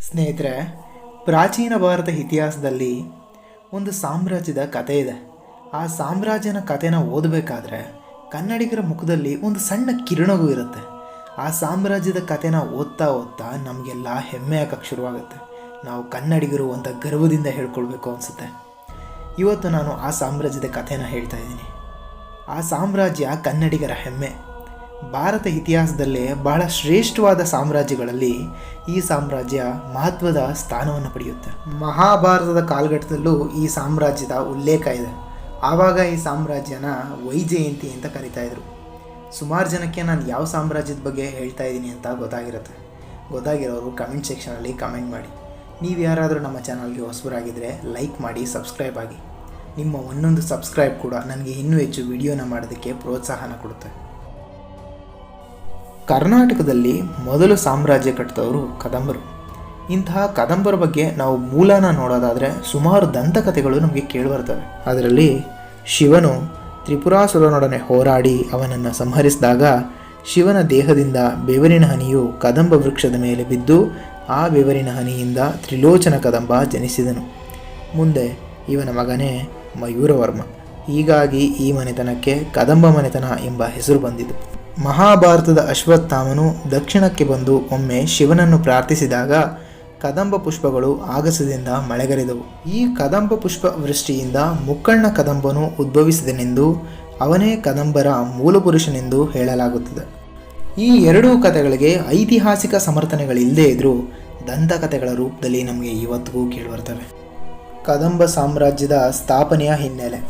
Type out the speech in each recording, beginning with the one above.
ಸ್ನೇಹಿತರೆ, ಪ್ರಾಚೀನ ಭಾರತ ಇತಿಹಾಸದಲ್ಲಿ ಒಂದು ಸಾಮ್ರಾಜ್ಯದ ಕತೆ ಇದೆ. ಆ ಸಾಮ್ರಾಜ್ಯನ ಕಥೆನ ಓದಬೇಕಾದ್ರೆ ಕನ್ನಡಿಗರ ಮುಖದಲ್ಲಿ ಒಂದು ಸಣ್ಣ ಕಿರಣವೂ ಇರುತ್ತೆ. ಆ ಸಾಮ್ರಾಜ್ಯದ ಕಥೆನ ಓದ್ತಾ ಓದ್ತಾ ನಮಗೆಲ್ಲ ಹೆಮ್ಮೆ ಹಾಕಕ್ಕೆ ಶುರುವಾಗುತ್ತೆ. ನಾವು ಕನ್ನಡಿಗರು ಅಂತ ಗರ್ವದಿಂದ ಹೇಳ್ಕೊಳ್ಬೇಕು ಅನಿಸುತ್ತೆ. ಇವತ್ತು ನಾನು ಆ ಸಾಮ್ರಾಜ್ಯದ ಕಥೆನ ಹೇಳ್ತಾ ಇದ್ದೀನಿ. ಆ ಸಾಮ್ರಾಜ್ಯ ಕನ್ನಡಿಗರ ಹೆಮ್ಮೆ. ಭಾರತ ಇತಿಹಾಸದಲ್ಲೇ ಬಹಳ ಶ್ರೇಷ್ಠವಾದ ಸಾಮ್ರಾಜ್ಯಗಳಲ್ಲಿ ಈ ಸಾಮ್ರಾಜ್ಯ ಮಹತ್ವದ ಸ್ಥಾನವನ್ನು ಪಡೆಯುತ್ತೆ. ಮಹಾಭಾರತದ ಕಾಲಘಟ್ಟದಲ್ಲೂ ಈ ಸಾಮ್ರಾಜ್ಯದ ಉಲ್ಲೇಖ ಇದೆ. ಆವಾಗ ಈ ಸಾಮ್ರಾಜ್ಯನ ವೈಜಯಂತಿ ಅಂತ ಕರಿತಾ ಇದ್ರು. ಸುಮಾರು ಜನಕ್ಕೆ ನಾನು ಯಾವ ಸಾಮ್ರಾಜ್ಯದ ಬಗ್ಗೆ ಹೇಳ್ತಾ ಇದ್ದೀನಿ ಅಂತ ಗೊತ್ತಾಗಿರುತ್ತೆ. ಗೊತ್ತಾಗಿರೋರು ಕಮೆಂಟ್ ಸೆಕ್ಷನಲ್ಲಿ ಕಮೆಂಟ್ ಮಾಡಿ. ನೀವು ಯಾರಾದರೂ ನಮ್ಮ ಚಾನಲ್ಗೆ ಹೊಸಬರಾಗಿದ್ದರೆ ಲೈಕ್ ಮಾಡಿ ಸಬ್ಸ್ಕ್ರೈಬ್ ಆಗಿ. ನಿಮ್ಮ ಒಂದೊಂದು ಸಬ್ಸ್ಕ್ರೈಬ್ ಕೂಡ ನನಗೆ ಇನ್ನೂ ಹೆಚ್ಚು ವಿಡಿಯೋನ ಮಾಡೋದಕ್ಕೆ ಪ್ರೋತ್ಸಾಹನ ಕೊಡುತ್ತೆ. ಕರ್ನಾಟಕದಲ್ಲಿ ಮೊದಲು ಸಾಮ್ರಾಜ್ಯ ಕಟ್ಟಿದವರು ಕದಂಬರು. ಇಂತಹ ಕದಂಬರ ಬಗ್ಗೆ ನಾವು ಮೂಲನ ನೋಡೋದಾದರೆ ಸುಮಾರು ದಂತಕಥೆಗಳು ನಮಗೆ ಕೇಳಿಬರ್ತವೆ ಅದರಲ್ಲಿ ಶಿವನು ತ್ರಿಪುರಾಸುರನೊಡನೆ ಹೋರಾಡಿ ಅವನನ್ನು ಸಂಹರಿಸಿದಾಗ ಶಿವನ ದೇಹದಿಂದ ಬೆವರಿನ ಹನಿಯು ಕದಂಬ ವೃಕ್ಷದ ಮೇಲೆ ಬಿದ್ದು ಆ ಬೆವರಿನ ಹನಿಯಿಂದ ತ್ರಿಲೋಚನ ಕದಂಬ ಜನಿಸಿದನು. ಮುಂದೆ ಇವನ ಮಗನೇ ಮಯೂರವರ್ಮ. ಹೀಗಾಗಿ ಈ ಮನೆತನಕ್ಕೆ ಕದಂಬ ಮನೆತನ ಎಂಬ ಹೆಸರು ಬಂದಿತು. ಮಹಾಭಾರತದ ಅಶ್ವತ್ಥಾಮನು ದಕ್ಷಿಣಕ್ಕೆ ಬಂದು ಒಮ್ಮೆ ಶಿವನನ್ನು ಪ್ರಾರ್ಥಿಸಿದಾಗ ಕದಂಬ ಪುಷ್ಪಗಳು ಆಗಸದಿಂದ ಮಳೆಗರೆದವು. ಈ ಕದಂಬ ಪುಷ್ಪ ವೃಷ್ಟಿಯಿಂದ ಮುಕ್ಕಣ್ಣ ಕದಂಬನು ಉದ್ಭವಿಸಿದನೆಂದು ಅವನೇ ಕದಂಬರ ಮೂಲಪುರುಷನೆಂದು ಹೇಳಲಾಗುತ್ತದೆ. ಈ ಎರಡೂ ಕಥೆಗಳಿಗೆ ಐತಿಹಾಸಿಕ ಸಮರ್ಥನೆಗಳಿಲ್ಲದೇ ಇದ್ದರೂ ದಂತಕಥೆಗಳ ರೂಪದಲ್ಲಿ ನಮಗೆ ಇವತ್ತಿಗೂ ಕೇಳಿಬರ್ತವೆ. ಕದಂಬ ಸಾಮ್ರಾಜ್ಯದ ಸ್ಥಾಪನೆಯ ಹಿನ್ನೆಲೆ.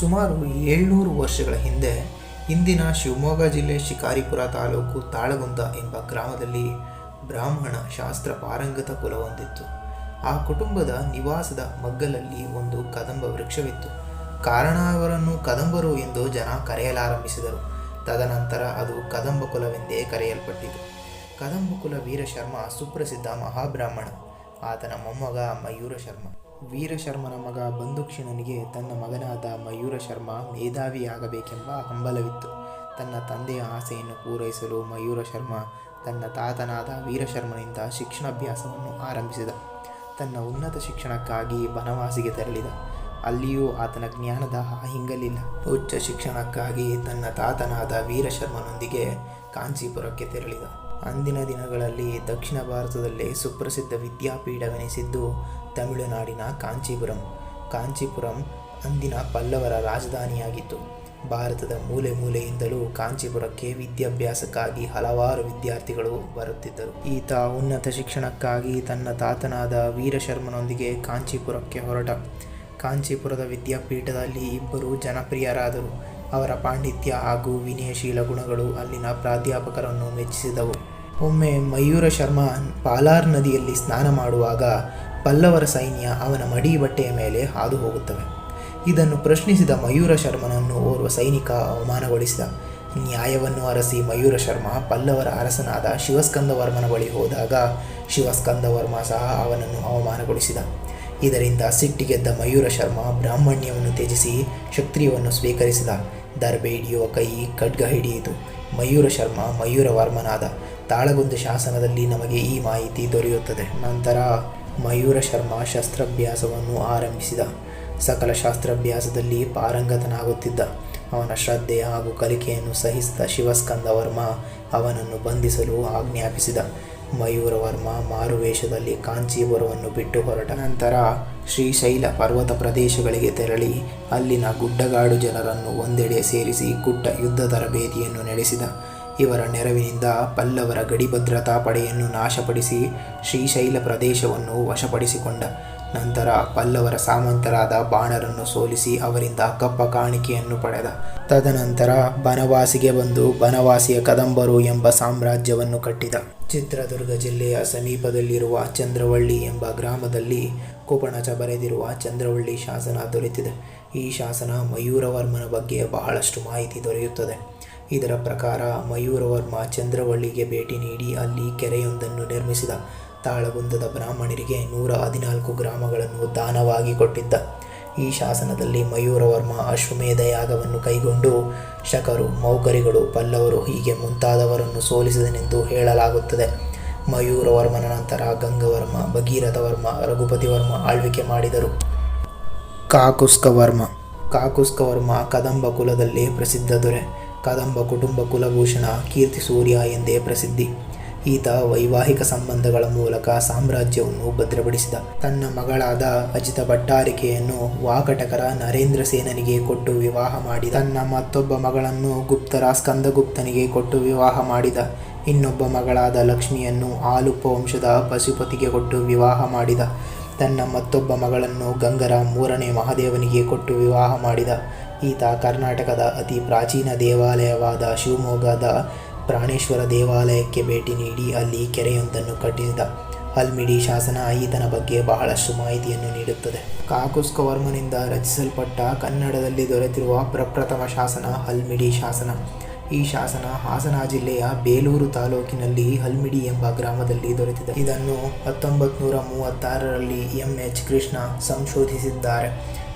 ಸುಮಾರು ಏಳ್ನೂರು ವರ್ಷಗಳ ಹಿಂದೆ ಇಂದಿನ ಶಿವಮೊಗ್ಗ ಜಿಲ್ಲೆ ಶಿಕಾರಿಪುರ ತಾಲೂಕು ತಾಳಗುಂದ ಎಂಬ ಗ್ರಾಮದಲ್ಲಿ ಬ್ರಾಹ್ಮಣ ಶಾಸ್ತ್ರ ಪಾರಂಗತ ಕುಲವೊಂದಿತ್ತು. ಆ ಕುಟುಂಬದ ನಿವಾಸದ ಮಗ್ಗಲಲ್ಲಿ ಒಂದು ಕದಂಬ ವೃಕ್ಷವಿತ್ತು. ಕಾರಣ ಅವರನ್ನು ಕದಂಬರು ಎಂದು ಜನ ಕರೆಯಲಾರಂಭಿಸಿದರು. ತದನಂತರ ಅದು ಕದಂಬ ಕುಲವೆಂದೇ ಕರೆಯಲ್ಪಟ್ಟಿತು. ಕದಂಬ ಕುಲ ವೀರಶರ್ಮ ಸುಪ್ರಸಿದ್ಧ ಮಹಾಬ್ರಾಹ್ಮಣ, ಆತನ ಮೊಮ್ಮಗ ಮಯೂರ ಶರ್ಮ ವೀರಶರ್ಮನ ಮಗ ಬಂಧುಕ್ಷಿಣನಿಗೆ ತನ್ನ ಮಗನಾದ ಮಯೂರ ಶರ್ಮ ಮೇಧಾವಿಯಾಗಬೇಕೆಂಬ ಹಂಬಲವಿತ್ತು. ತನ್ನ ತಂದೆಯ ಆಸೆಯನ್ನು ಪೂರೈಸಲು ಮಯೂರ ಶರ್ಮ ತನ್ನ ತಾತನಾದ ವೀರಶರ್ಮನಿಂದ ಶಿಕ್ಷಣಾಭ್ಯಾಸವನ್ನು ಆರಂಭಿಸಿದ. ತನ್ನ ಉನ್ನತ ಶಿಕ್ಷಣಕ್ಕಾಗಿ ಬನವಾಸಿಗೆ ತೆರಳಿದ. ಅಲ್ಲಿಯೂ ಆತನ ಜ್ಞಾನದ ಹಿಂಗಲಿಲ್ಲ ಉಚ್ಚ ಶಿಕ್ಷಣಕ್ಕಾಗಿ ತನ್ನ ತಾತನಾದ ವೀರಶರ್ಮನೊಂದಿಗೆ ಕಾಂಚೀಪುರಕ್ಕೆ ತೆರಳಿದ. ಅಂದಿನ ದಿನಗಳಲ್ಲಿ ದಕ್ಷಿಣ ಭಾರತದಲ್ಲೇ ಸುಪ್ರಸಿದ್ಧ ವಿದ್ಯಾಪೀಠವೆನಿಸಿದ್ದು ತಮಿಳುನಾಡಿನ ಕಾಂಚೀಪುರಂ. ಕಾಂಚೀಪುರಂ ಅಂದಿನ ಪಲ್ಲವರ ರಾಜಧಾನಿಯಾಗಿತ್ತು. ಭಾರತದ ಮೂಲೆ ಮೂಲೆಯಿಂದಲೂ ಕಾಂಚೀಪುರಕ್ಕೆ ವಿದ್ಯಾಭ್ಯಾಸಕ್ಕಾಗಿ ಹಲವಾರು ವಿದ್ಯಾರ್ಥಿಗಳು ಬರುತ್ತಿದ್ದರು. ಈತ ಉನ್ನತ ಶಿಕ್ಷಣಕ್ಕಾಗಿ ತನ್ನ ತಾತನಾದ ವೀರಶರ್ಮನೊಂದಿಗೆ ಕಾಂಚೀಪುರಕ್ಕೆ ಹೊರಟ. ಕಾಂಚೀಪುರದ ವಿದ್ಯಾಪೀಠದಲ್ಲಿ ಇಬ್ಬರು ಜನಪ್ರಿಯರಾದರು. ಅವರ ಪಾಂಡಿತ್ಯ ಹಾಗೂ ವಿನಯಶೀಲ ಗುಣಗಳು ಅಲ್ಲಿನ ಪ್ರಾಧ್ಯಾಪಕರನ್ನು ಮೆಚ್ಚಿಸಿದವು. ಒಮ್ಮೆ ಮಯೂರ ಶರ್ಮ ಪಾಲಾರ್ ನದಿಯಲ್ಲಿ ಸ್ನಾನ ಮಾಡುವಾಗ ಪಲ್ಲವರ ಸೈನ್ಯ ಅವನ ಮಡಿ ಬಟ್ಟೆಯ ಮೇಲೆ ಹಾದು ಹೋಗುತ್ತವೆ ಇದನ್ನು ಪ್ರಶ್ನಿಸಿದ ಮಯೂರ ಶರ್ಮನನ್ನು ಓರ್ವ ಸೈನಿಕ ಅವಮಾನಗೊಳಿಸಿದ. ನ್ಯಾಯವನ್ನು ಅರಸಿ ಮಯೂರ ಶರ್ಮ ಪಲ್ಲವರ ಅರಸನಾದ ಶಿವಸ್ಕಂದವರ್ಮನ ಬಳಿ ಹೋದಾಗ ಶಿವಸ್ಕಂದವರ್ಮ ಸಹ ಅವನನ್ನು ಅವಮಾನಗೊಳಿಸಿದ. ಇದರಿಂದ ಸಿಟ್ಟಿಗೆದ್ದ ಮಯೂರ ಶರ್ಮ ಬ್ರಾಹ್ಮಣ್ಯವನ್ನು ತ್ಯಜಿಸಿ ಕ್ಷತ್ರಿಯವನ್ನು ಸ್ವೀಕರಿಸಿದ. ದರ್ಬೆ ಹಿಡಿಯುವ ಕೈ ಖಡ್ಗ ಹಿಡಿಯಿತು. ಮಯೂರ ಶರ್ಮ ಮಯೂರವರ್ಮನಾದ ತಾಳಗುಂದ ಶಾಸನದಲ್ಲಿ ನಮಗೆ ಈ ಮಾಹಿತಿ ದೊರೆಯುತ್ತದೆ. ನಂತರ ಮಯೂರ ಶರ್ಮ ಶಸ್ತ್ರಾಭ್ಯಾಸವನ್ನು ಆರಂಭಿಸಿದ. ಸಕಲ ಶಾಸ್ತ್ರಾಭ್ಯಾಸದಲ್ಲಿ ಪಾರಂಗತನಾಗುತ್ತಿದ್ದ. ಅವನ ಶ್ರದ್ಧೆ ಹಾಗೂ ಕಲಿಕೆಯನ್ನು ಸಹಿಸಿದ ಶಿವಸ್ಕಂದವರ್ಮ ಅವನನ್ನು ಬಂಧಿಸಲು ಆಜ್ಞಾಪಿಸಿದ. ಮಯೂರವರ್ಮ ಮಾರುವೇಷದಲ್ಲಿ ಕಾಂಚೀಪುರವನ್ನು ಬಿಟ್ಟು ಹೊರಟ ನಂತರ ಶ್ರೀಶೈಲ ಪರ್ವತ ಪ್ರದೇಶಗಳಿಗೆ ತೆರಳಿ ಅಲ್ಲಿನ ಗುಡ್ಡಗಾಡು ಜನರನ್ನು ಒಂದೆಡೆ ಸೇರಿಸಿ ಗುಡ್ಡ ಯುದ್ಧ ತರಬೇತಿಯನ್ನು ನಡೆಸಿದ. ಇವರ ನೆರವಿನಿಂದ ಪಲ್ಲವರ ಗಡಿಭದ್ರತಾ ಪಡೆಯನ್ನು ನಾಶಪಡಿಸಿ ಶ್ರೀಶೈಲ ಪ್ರದೇಶವನ್ನು ವಶಪಡಿಸಿಕೊಂಡ ನಂತರ ಪಲ್ಲವರ ಸಾಮಂತರಾದ ಬಾಣರನ್ನು ಸೋಲಿಸಿ ಅವರಿಂದ ಕಪ್ಪ ಕಾಣಿಕೆಯನ್ನು ಪಡೆದ. ತದನಂತರ ಬನವಾಸಿಗೆ ಬಂದು ಬನವಾಸಿಯ ಕದಂಬರು ಎಂಬ ಸಾಮ್ರಾಜ್ಯವನ್ನು ಕಟ್ಟಿದ. ಚಿತ್ರದುರ್ಗ ಜಿಲ್ಲೆಯ ಸಮೀಪದಲ್ಲಿರುವ ಚಂದ್ರವಳ್ಳಿ ಎಂಬ ಗ್ರಾಮದಲ್ಲಿ ಕುಪಣಚ ಬರೆದಿರುವ ಚಂದ್ರವಳ್ಳಿ ಶಾಸನ ದೊರೆತಿದೆ. ಈ ಶಾಸನ ಮಯೂರವರ್ಮನ ಬಗ್ಗೆ ಬಹಳಷ್ಟು ಮಾಹಿತಿ ದೊರೆಯುತ್ತದೆ. ಇದರ ಪ್ರಕಾರ ಮಯೂರವರ್ಮ ಚಂದ್ರವಳ್ಳಿಗೆ ಭೇಟಿ ನೀಡಿ ಅಲ್ಲಿ ಕೆರೆಯೊಂದನ್ನು ನಿರ್ಮಿಸಿದ. ತಾಳಗುಂದದ ಬ್ರಾಹ್ಮಣರಿಗೆ ನೂರ ಹದಿನಾಲ್ಕು ಗ್ರಾಮಗಳನ್ನು ದಾನವಾಗಿ ಕೊಟ್ಟಿದ್ದ. ಈ ಶಾಸನದಲ್ಲಿ ಮಯೂರವರ್ಮ ಅಶ್ವಮೇಧ ಯಾಗವನ್ನು ಕೈಗೊಂಡು ಶಕರು, ಮೌಕರಿಗಳು, ಪಲ್ಲವರು ಹೀಗೆ ಮುಂತಾದವರನ್ನು ಸೋಲಿಸಿದನೆಂದು ಹೇಳಲಾಗುತ್ತದೆ. ಮಯೂರವರ್ಮನ ನಂತರ ಗಂಗವರ್ಮ ಭಗೀರಥವರ್ಮ ರಘುಪತಿವರ್ಮ ಆಳ್ವಿಕೆ ಮಾಡಿದರು. ಕಾಕುಸ್ಕವರ್ಮ ಕಾಕುಸ್ಕವರ್ಮ ಕದಂಬ ಕುಲದಲ್ಲಿ ಪ್ರಸಿದ್ಧ ದೊರೆ. ಕದಂಬ ಕುಟುಂಬ ಕುಲಭೂಷಣ ಕೀರ್ತಿ ಸೂರ್ಯ ಎಂದೇ ಪ್ರಸಿದ್ಧಿ. ಈತ ವೈವಾಹಿಕ ಸಂಬಂಧಗಳ ಮೂಲಕ ಸಾಮ್ರಾಜ್ಯವನ್ನು ಭದ್ರಪಡಿಸಿದ. ತನ್ನ ಮಗಳಾದ ಅಜಿತ ಭಟ್ಟಾರಿಕೆಯನ್ನು ವಾಕಟಕರ ನರೇಂದ್ರ ಸೇನನಿಗೆ ಕೊಟ್ಟು ವಿವಾಹ ಮಾಡಿದ. ತನ್ನ ಮತ್ತೊಬ್ಬ ಮಗಳನ್ನು ಗುಪ್ತರ ಸ್ಕಂದಗುಪ್ತನಿಗೆ ಕೊಟ್ಟು ವಿವಾಹ ಮಾಡಿದ. ಇನ್ನೊಬ್ಬ ಮಗಳಾದ ಲಕ್ಷ್ಮಿಯನ್ನು ಆಲುಪ ವಂಶದ ಪಶುಪತಿಗೆ ಕೊಟ್ಟು ವಿವಾಹ ಮಾಡಿದ. ತನ್ನ ಮತ್ತೊಬ್ಬ ಮಗಳನ್ನು ಗಂಗರ ಮೂರನೇ ಮಹಾದೇವನಿಗೆ ಕೊಟ್ಟು ವಿವಾಹ ಮಾಡಿದ. ಈತ ಕರ್ನಾಟಕದ ಅತಿ ಪ್ರಾಚೀನ ದೇವಾಲಯವಾದ ಶಿವಮೊಗ್ಗದ ಪ್ರಾಣೇಶ್ವರ ದೇವಾಲಯಕ್ಕೆ ಭೇಟಿ ನೀಡಿ ಅಲ್ಲಿ ಕೆರೆಯೊಂದನ್ನು ಕಟ್ಟಿಸಿದ ಹಲ್ಮಿಡಿ ಶಾಸನ ಈತನ ಬಗ್ಗೆ ಬಹಳಷ್ಟು ಮಾಹಿತಿಯನ್ನು ನೀಡುತ್ತದೆ. ಕಾಕುಸ್ಕವರ್ಮನಿಂದ ರಚಿಸಲ್ಪಟ್ಟ ಕನ್ನಡದಲ್ಲಿ ದೊರೆತಿರುವ ಪ್ರಪ್ರಥಮ ಶಾಸನ ಹಲ್ಮಿಡಿ ಶಾಸನ. ಈ ಶಾಸನ ಹಾಸನ ಜಿಲ್ಲೆಯ ಬೇಲೂರು ತಾಲೂಕಿನಲ್ಲಿ ಹಲ್ಮಿಡಿ ಎಂಬ ಗ್ರಾಮದಲ್ಲಿ ದೊರೆತಿದೆ. ಇದನ್ನು ಹತ್ತೊಂಬತ್ತು ನೂರ ಮೂವತ್ತಾರರಲ್ಲಿ ಎಂ ಎಚ್ ಕೃಷ್ಣ ಸಂಶೋಧಿಸಿದ್ದಾರೆ.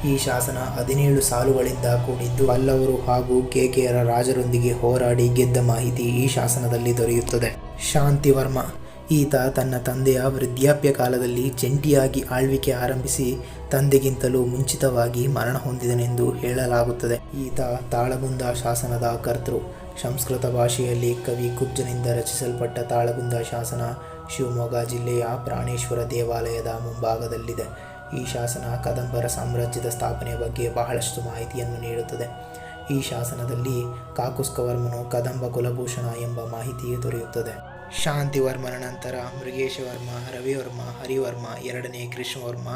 ಈ ಶಾಸನ ಹದಿನೇಳು ಸಾಲುಗಳಿಂದ ಕೂಡಿದ್ದು ಪಲ್ಲವರು ಹಾಗೂ ಕೇಕೆಯರ ರಾಜರೊಂದಿಗೆ ಹೋರಾಡಿ ಗೆದ್ದ ಮಾಹಿತಿ ಈ ಶಾಸನದಲ್ಲಿ ದೊರೆಯುತ್ತದೆ. ಶಾಂತಿವರ್ಮ ಈತ ತನ್ನ ತಂದೆಯ ವೃದ್ಧಾಪ್ಯ ಕಾಲದಲ್ಲಿ ಜಂಟಿಯಾಗಿ ಆಳ್ವಿಕೆ ಆರಂಭಿಸಿ ತಂದೆಗಿಂತಲೂ ಮುಂಚಿತವಾಗಿ ಮರಣ ಹೊಂದಿದನೆಂದು ಹೇಳಲಾಗುತ್ತದೆ. ಈತ ತಾಳಗುಂದ ಶಾಸನದ ಕರ್ತೃ. ಸಂಸ್ಕೃತ ಭಾಷೆಯಲ್ಲಿ ಕವಿ ಕುಬ್ಜನಿಂದ ರಚಿಸಲ್ಪಟ್ಟ ತಾಳಗುಂದ ಶಾಸನ ಶಿವಮೊಗ್ಗ ಜಿಲ್ಲೆಯ ಪ್ರಾಣೇಶ್ವರ ದೇವಾಲಯದ ಮುಂಭಾಗದಲ್ಲಿದೆ. ಈ ಶಾಸನ ಕದಂಬರ ಸಾಮ್ರಾಜ್ಯದ ಸ್ಥಾಪನೆಯ ಬಗ್ಗೆ ಬಹಳಷ್ಟು ಮಾಹಿತಿಯನ್ನು ನೀಡುತ್ತದೆ. ಈ ಶಾಸನದಲ್ಲಿ ಕಾಕುಸ್ಕವರ್ಮನು ಕದಂಬ ಕುಲಭೂಷಣ ಎಂಬ ಮಾಹಿತಿಯು ದೊರೆಯುತ್ತದೆ. ಶಾಂತಿವರ್ಮನ ನಂತರ ಮೃಗೇಶವರ್ಮ, ರವಿವರ್ಮ, ಹರಿವರ್ಮ, ಎರಡನೇ ಕೃಷ್ಣವರ್ಮ,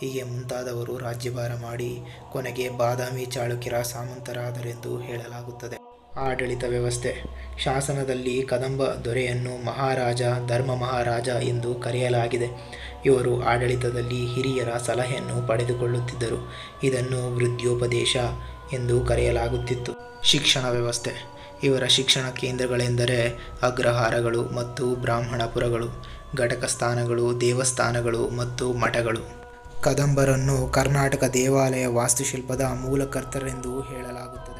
ಹೀಗೆ ಮುಂತಾದವರು ರಾಜ್ಯಭಾರ ಮಾಡಿ ಕೊನೆಗೆ ಬಾದಾಮಿ ಚಾಳುಕ್ಯರ ಸಾಮಂತರಾದರೆಂದು ಹೇಳಲಾಗುತ್ತದೆ. ಆಡಳಿತ ವ್ಯವಸ್ಥೆ. ಶಾಸನದಲ್ಲಿ ಕದಂಬ ದೊರೆಯನ್ನು ಮಹಾರಾಜ, ಧರ್ಮ ಮಹಾರಾಜ ಎಂದು ಕರೆಯಲಾಗಿದೆ. ಇವರು ಆಡಳಿತದಲ್ಲಿ ಹಿರಿಯರ ಸಲಹೆಯನ್ನು ಪಡೆದುಕೊಳ್ಳುತ್ತಿದ್ದರು. ಇದನ್ನು ವೃದ್ಧೋಪದೇಶ ಎಂದು ಕರೆಯಲಾಗುತ್ತಿತ್ತು. ಶಿಕ್ಷಣ ವ್ಯವಸ್ಥೆ. ಇವರ ಶಿಕ್ಷಣ ಕೇಂದ್ರಗಳೆಂದರೆ ಅಗ್ರಹಾರಗಳು ಮತ್ತು ಬ್ರಾಹ್ಮಣಪುರಗಳು, ಘಟಕ ಸ್ಥಾನಗಳು, ದೇವಸ್ಥಾನಗಳು ಮತ್ತು ಮಠಗಳು. ಕದಂಬರನ್ನು ಕರ್ನಾಟಕ ದೇವಾಲಯ ವಾಸ್ತುಶಿಲ್ಪದ ಮೂಲಕರ್ತರೆಂದು ಹೇಳಲಾಗುತ್ತದೆ.